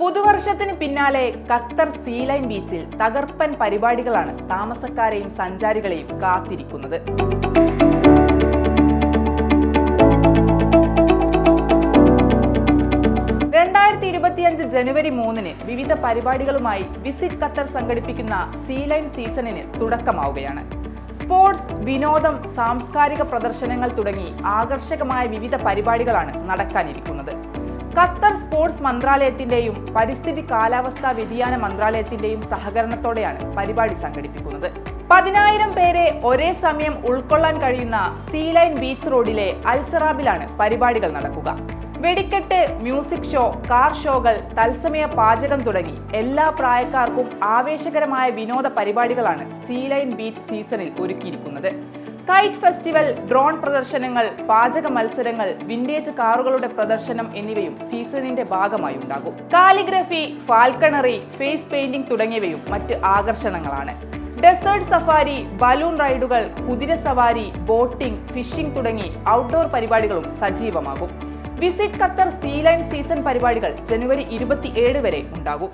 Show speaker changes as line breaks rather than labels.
പുതുവർഷത്തിന് പിന്നാലെ Qatar Sealine ബീച്ചിൽ തകർപ്പൻ പരിപാടികളാണ് താമസക്കാരെയും സഞ്ചാരികളെയും കാത്തിരിക്കുന്നത്. രണ്ടായിരത്തി ഇരുപത്തിയഞ്ച് ജനുവരി മൂന്നിന് വിവിധ പരിപാടികളുമായി വിസിറ്റ് ഖത്തർ സംഘടിപ്പിക്കുന്ന സീലൈൻ സീസണിന് തുടക്കമാവുകയാണ്. സ്പോർട്സ് വിനോദം സാംസ്കാരിക പ്രദർശനങ്ങൾ തുടങ്ങി ആകർഷകമായ വിവിധ പരിപാടികളാണ് നടക്കാനിരിക്കുന്നത്. ഖത്തർ സ്പോർട്സ് മന്ത്രാലയത്തിന്റെയും പരിസ്ഥിതി കാലാവസ്ഥാ വ്യതിയാന മന്ത്രാലയത്തിന്റെയും സഹകരണത്തോടെയാണ് പരിപാടി സംഘടിപ്പിക്കുന്നത്. പതിനായിരം പേരെ ഒരേ സമയം ഉൾക്കൊള്ളാൻ കഴിയുന്ന സീലൈൻ ബീച്ച് റോഡിലെ അൽസറാബിലാണ് പരിപാടികൾ നടക്കുക. വെടിക്കെട്ട് മ്യൂസിക് ഷോ കാർ ഷോകൾ തത്സമയ പാചകം തുടങ്ങി എല്ലാ പ്രായക്കാർക്കും ആവേശകരമായ വിനോദ പരിപാടികളാണ് സീലൈൻ ബീച്ച് സീസണിൽ ഒരുക്കിയിരിക്കുന്നത്. കൈറ്റ് ഫെസ്റ്റിവൽ ഡ്രോൺ പ്രദർശനങ്ങൾ പാചക മത്സരങ്ങൾ വിന്റേജ് കാറുകളുടെ പ്രദർശനം എന്നിവയും സീസണിന്റെ ഭാഗമായി ഉണ്ടാകും. കാലിഗ്രഫി ഫാൽക്കണറി ഫേസ് പെയിന്റിംഗ് തുടങ്ങിയവയും മറ്റ് ആകർഷണങ്ങളാണ്. ഡെസേർട്ട് സഫാരി ബലൂൺ റൈഡുകൾ കുതിര സവാരി ബോട്ടിംഗ് ഫിഷിംഗ് തുടങ്ങി ഔട്ട്ഡോർ പരിപാടികളും സജീവമാകും. വിസിറ്റ് ഖത്തർ സീലൈൻ സീസൺ പരിപാടികൾ ജനുവരി ഇരുപത്തിയേഴ് വരെ ഉണ്ടാകും.